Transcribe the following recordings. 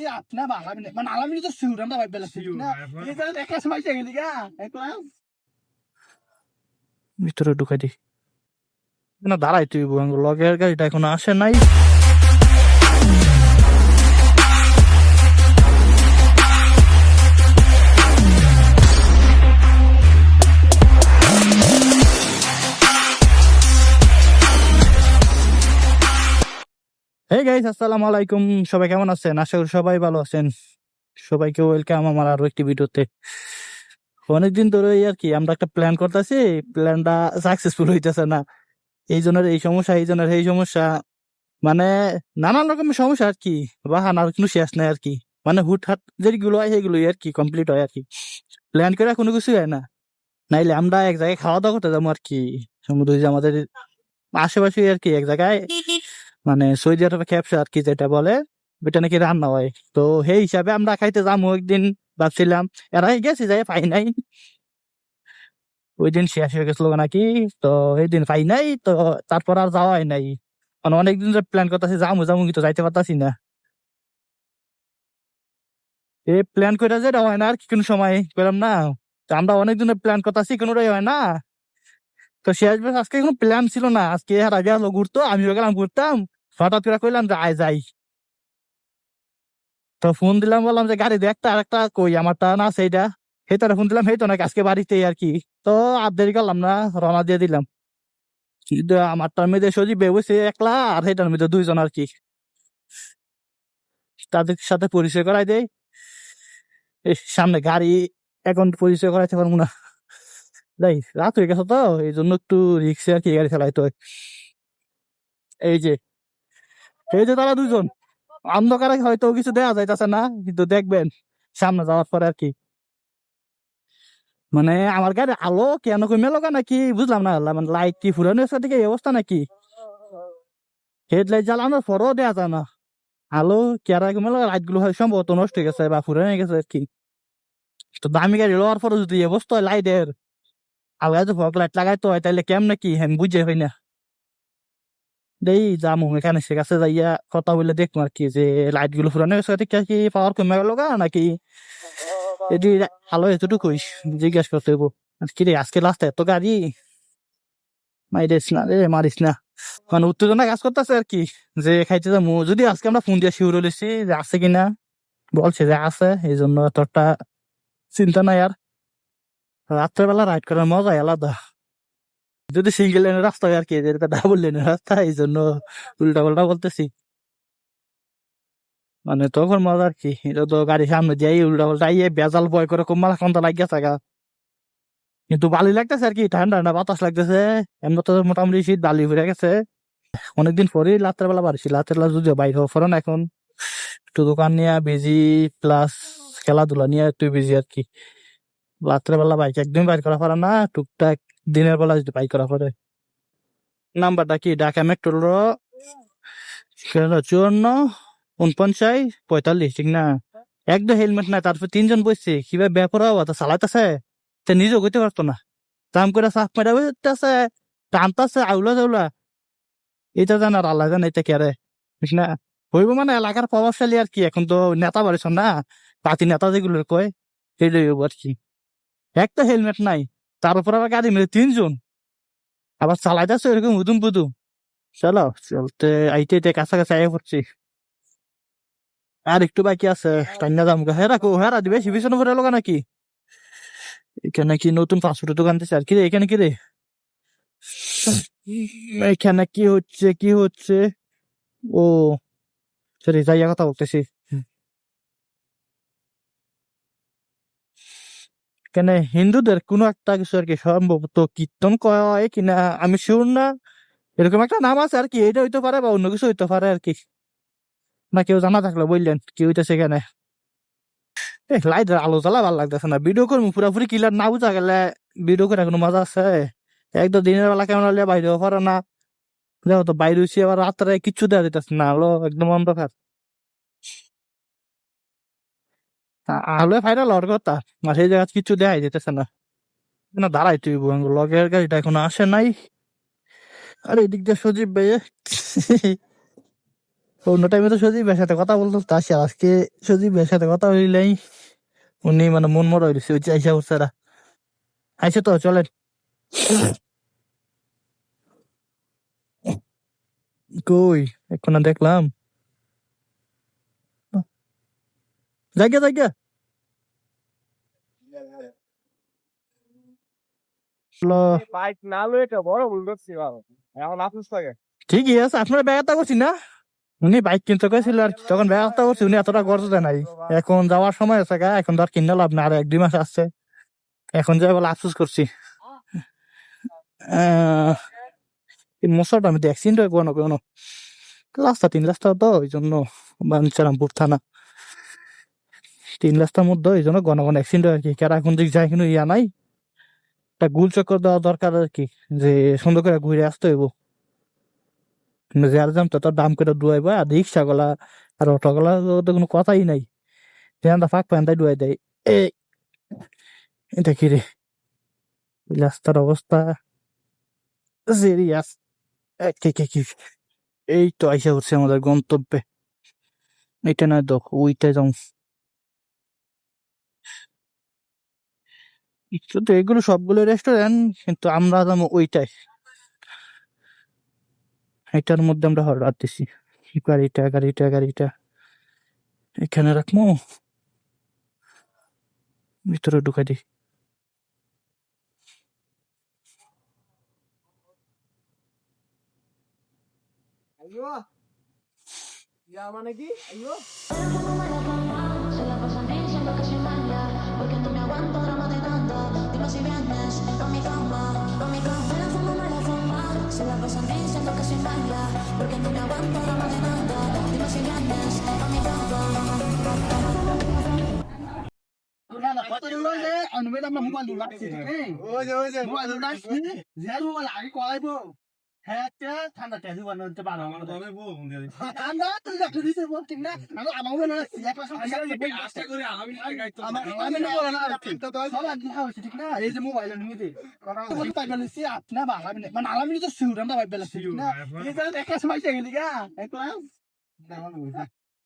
বেশি আট না বা আলামিন মানে আলামিন তো সিউর আমরা ভাই বেলা সিউর না? এই গেলি গা একলা ভিতরে ঢুকাই দেখি না দাঁড়াই তুই লগের গাড়িটা এখন আসে নাই। হে গাইস আসসালামু আলাইকুম। সবাই কেমন আছেন? আশা করি সবাই ভালো আছেন। সবাইকে ওয়েলকাম আমার আরও একটি ভিডিওতে। অনেকদিন ধরে আর কি আমরা একটা প্ল্যান করতেছি। প্ল্যানটা সাকসেসফুল হইতেছে না। এই জনের এই সমস্যা, এই জনের এই সমস্যা। মানে নানান রকমের সমস্যা আর কি। বাহানার কোনো শেষ নাই আর কি। মানে হুটহাট যেগুলো হয় সেগুলোই আর কি কমপ্লিট হয় আর কি। প্ল্যান করে কোনো কিছু হয় না। নাইলে আমরা এক জায়গায় খাওয়া দাওয়া করতে যাব আর কি। সমুদ্র আমাদের আশেপাশে আর কি এক জায়গায় মানে সৌদি আরবে ক্যাপসা আর কি যেটা বলে ওটা নাকি রান্না হয়। তো সেই হিসাবে আমরা খাইতে যাব একদিন, ভাবছিলাম। এর আগে গেছি, যাই পাই নাই। ওই দিন শেষ হয়ে গেছিল নাকি, তো এই দিন পাই নাই, তো তারপর আর যাওয়া হয় নাই। মানে অনেকদিন ধরে প্ল্যান করতেছি যাব যাব কিন্তু যাইতে পারতাছি না। এই প্ল্যান করে যে হয় না আর কি, কোনো সময় পেলাম না। তো আমরা অনেক দিনের প্ল্যান করতেছি, কোনোটাই হয় না। তো শেষ বেশ আজকে কোনো প্ল্যান ছিল না। আজকে আর আগে আলো ঘুরতো আমিও গেলাম ঘুরতাম, হঠাৎ করে কইলাম যে, আয় যাই। তো ফোন দিলাম, বললাম যে, গাড়ি দেখতে আর একটা কই, আমারটা না সেইটা সেইটারে ফোন দিলাম সেই তো নাকি আজকে বাড়িতেই আর কি। তো আর দেরি করলাম না, রওনা দিয়ে দিলাম। কিন্তু আমারটার মধ্যে সজীব বসে একলা, আর সেইটার মধ্যে দুইজন আর কি। তাদের সাথে পরিচয় করাই দেয় সামনে গাড়ি এখন পরিচয় করাইতে পারব না। যাই রাত হয়ে গেছে তো? এই জন্য একটু রিক্সে আর কি গাড়ি চালাইতে হয় এই যে এই যে তারা দুজন। অন্ধকারে হয়তো কিছু দেওয়া যাইতেছে না, কিন্তু দেখবেন, সামনে যাওয়ার পরে আর কি। মানে আমার গাড়ি আলো কেন কই মেলো নাকি? বুঝলাম না মানে লাইট কি ফুরানো আছে দিকে এই অবস্থা নাকি? হেডলাইট জ্বালানোর পরও দেওয়া যায় না। আলো কেরা মেলো লাইটগুলো হয় সম্ভবত নষ্ট হয়ে গেছে বা ফুরানো গেছে আর কি। তো দামি গাড়ি লওয়ার পরে যদি অবস্থা হয় লাইটের আলাদা যদি ফগ লাইট লাগাইতে হয় তাহলে কেমন কি হ্যাঁ বুঝে হয় না দেই যামু এখানে সে কাছে যাইয়া কথা বলে দেখব আর কি যে লাইটগুলো ফুরানো গেছে কি পাওয়ার কমে গেল গা নাকি এটি আলো এতটুকুই জিজ্ঞেস করতে আর কি রে আজকে লাস্ট এত গাড়ি মাইরিস না রে মারিস না মানে উত্তেজনা কাজ করতেছে আর কি যে খাইতে যাব যদি আজকে আমরা ফোন দিয়ে শিউর হলেছি যে আছে কিনা বলছে যে আছে এই জন্য এতটা চিন্তা নাই আর রাত্রেবেলা রাইড করার মজাই আলাদা। যদি সিঙ্গেল লেনের রাস্তা আর কি ডাবল লেনের রাস্তা এই জন্য উল্টা পাল্টা বলতেছি। মানে তখন মজা আর কি, এটা তো গাড়ি সামনে দিয়ে উল্টা পাল্টা ইয়ে বেজাল বয় করে কমালা কন্তা লাগিয়ে থাকা কিন্তু বালি লাগতেছে আর কি, ঠান্ডা ঠান্ডা বাতাস লাগতেছে, এমন তো মোটামুটি শীত বালি হয়ে গেছে। অনেকদিন পরেই রাত্রের বেলা বাড়ছি রাত্রের বেলা যদিও বাইর হওয়া পরে না এখন। একটু দোকান নিয়ে বিজি প্লাস খেলাধুলা নিয়ে একটু বিজি আর কি। রাত্রের বেলা বাইক একদমই বাইর করা পারে না, টুকটাক দিনের বেলা যদি বাইক করা পরে। নাম্বারটা কি? ঢাকা মেট্রোর চুয়ান্ন উনপঞ্চাশ পঁয়তাল্লিশ, ঠিক না? একদম হেলমেট নাই, তারপর তিনজন বসছে, কীভাবে ব্যাপার হওয়া চালাইতেছে? তে নিজেও করতে পারতো না। দাম করে চাপ মেরা বসতেছে টানতেছে, আউলা জাউলা এটা জান আল্লাহ জান এটা কেরে বুঝ না? হইব মানে এলাকার প্রভাবশালী আর কি, এখন তো নেতা বাড়িছ না পাতি নেতা যেগুলো কয় সেটাই হইব আর কি। এক তো হেলমেট নাই, তার উপর আবার গাড়ি মেরে তিনজন। আবার চালাইতেছে এরকম উদুম পুদুম। চলো, চলতে আইতে আইতে কাছাকাছি আয় পড়ছি। আর একটু বাকি আছে, টাইনা দাম হেরা কো, হেরা দিবে শিবিশন ভরে লোক নাকি? এখানে কি নতুন ফাস্টফুডের দোকান দিচ্ছে আর? কি রে এখানে কি রে এখানে কি হচ্ছে কি হচ্ছে? ও, সরি, যাইয়া কথা বলতেছি। এখানে হিন্দুদের কোনো একটা কিছু আর কি সম্ভবত কীর্তন করা হয় কিনা আমি শিওর না। এরকম একটা নাম আছে আর কি এটা হইতে পারে বা অন্য কিছু হইতে পারে আর কি। না, কেউ জানা থাকলে বললেন, কি হইতেছে এখানে? লাইটের আলো জ্বালা ভালো লাগতেছে না। ভিডিও করব পুরাপুরি ক্লিয়ার না বুঝা গেলে ভিডিও করে কোনো মজা আছে? একদম দিনের বেলা কেমন হলে বাইরে পারে না। দেখো তো বাইরে হইছি আবার রাত্রে কিচ্ছু দেওয়া যেতেছে না। আলো একদম অন্ধকার। আলো ফাইনাল লড় কথা। আর সেই জায়গা কিছু দেখাই যেতেছে না। না, দাঁড়াই তুই লগের গাড়িটা এখনও আসে নাই। আর এদিক দিয়ে সজীব ভাই অন্য টাইমে তো সজীবের সাথে কথা বলতো, তা সে আজকে সজীবের সাথে কথা হইলেই উনি মানে মন মরা হইছে ওই আইসা উঠছে আইসে তো, চলেন। কই এখন দেখলাম। জায়গা জায়গা বাইক না লয়ে এটা বড় ভুল করছি এখন আফসোস থাকে ঠিকই আছে আপনার ব্যবস্থা করছি না? উনি বাইক কিনতে গেছিল আর তখন ব্যবস্থা করছি উনি এতটা গর্জ দেয় নাই। এখন যাওয়ার সময় আছে গা এখন তো আর কিনে লাভ না আর এক দুই মাস আসছে এখন যাই বলে আফসোস করছি। মশাটা আমি অ্যাক্সিডেন্ট হয়ে কোনো কোনো। রাস্তা তিন রাস্তা তো ওই জন্য বাঞ্চারামপুর থানা। তিন রাস্তার মধ্যে এই জন্য ঘন অ্যাক্সিডেন্ট আর কি। কারা এখন দিক যায় কিন্তু ইয়া নাই। একটা গুল চক্কর দেওয়া দরকার আর কি, যে সুন্দর করে ঘুরে আসতে হইব। যার দাম তত দাম করে ডুয়াইব আর রিক্সা গলা আর অটো গলা তো কোনো কথাই নাই। যেন ফাঁক প্যান্টাই ডুয়াই দেয়। এই এটা কি রে। রাস্তার অবস্থা। সিরিয়াস। এই তো আইসা উঠছে আমাদের গন্তব্যে। এটা নয় তো ওইটা যাও তো এগুলো সবগুলো রেস্টুরেন্ট কিন্তু আমরা যাব ওইটাই। এটার মধ্যে আমরা অর্ডার দিছি গাড়িটা গাড়িটা গাড়িটা। এখানে রাখব। ভিতরে ঢুকাই দিই। মানে কি? আমরা মোবাইল এই ওই যে ওই যে মোবাইল লাগছে যে মোবাইল আগে কলাইবো হ্যাঁ না আমি মনে হয় আমি আমি না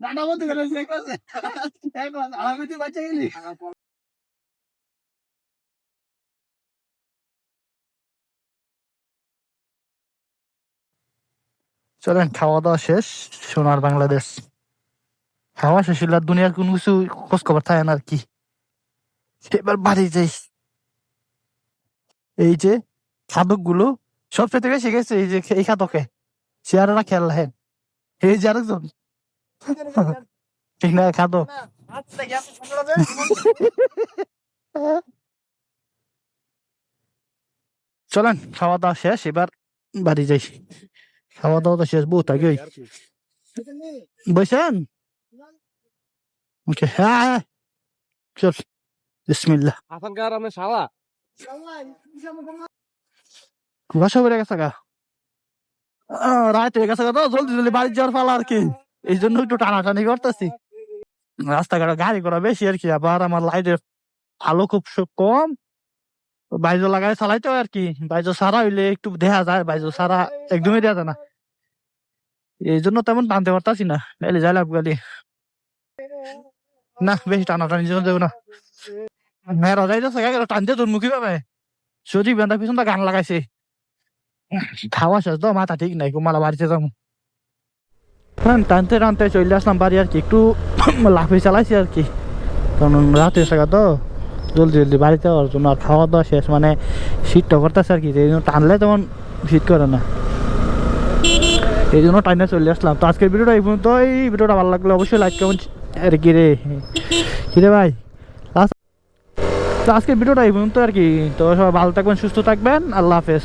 মানে বলতে গেলে আলামি তুই বাচ্চা গেলি চলেন খাওয়া দাওয়া শেষ, সোনার বাংলাদেশ। খাওয়া শেষ হইলে দুনিয়ার কোনো কিছু খোঁজ খবর থাকে না আর কি। এবার বাড়ি যাই। এই যে খাদকগুলো সব থেকে বেশি গেছে এই যে এই খাদকে। চেয়ারেরা খেয়াল রাখেন। এই যে আরেকজন। ঠিক না, খাদক? চলেন খাওয়া দাওয়া শেষ, এবার বাড়ি যাই। খাওয়া দাওয়া তো শেষ বহুত আগে বসেন হ্যাঁ হ্যাঁ। চল বিসমিল্লাহ আফানকার আমি শালা কুয়াশা পড়ে গেছে গা রাত হয়ে গেছে তো জলদি জলদি বাড়ি যাওয়ার পালা আর কি এই জন্য একটু টানাটানি করতেছি রাস্তাঘাটে গাড়ি করা বেশি আর কি আবার আমার লাইটের আলো খুব কম বাইজো লাগাই চালাইতে আর কি বাইজো সারা হইলে একটু দেখা যায় বাইজো সারা একদমই দেখা যায় না এই জন্য তেমন টানতে পারতাছি না। নাইলে যাই লাভ গালি না, বেশি টানাটানি জন্য দেবো না। মেয়েরা যাইতেছে গেল টানতে তোর মুখী পাবে যদি বেন্দা পিছন গান লাগাইছে। খাওয়া শেষ তো, মাথা ঠিক নাই, কুমালা বাড়িতে যাব। হ্যাঁ টানতে টানতে চলে আসলাম বাড়ি আর কি, একটু লাফে চালাইছি আর কি। কারণ রাত গা তো, জলদি জলদি বাড়িতে যাওয়ার জন্য খাওয়া দাওয়া শেষ মানে শীতটা করতেছে আর কি টানলে তেমন শীত করে না। এই জন্য টাইনে চলে আসলাম। তো আজকের ভিডিওটা এই পর্যন্ত এই ভিডিওটা ভালো লাগল অবশ্যই লাইক কমেন্ট আর কি রে? কি রে ভাই? তো আজকের ভিডিওটা এই পর্যন্ত আর কি। তো সবাই ভালো থাকবেন, সুস্থ থাকবেন। আল্লাহ হাফেজ।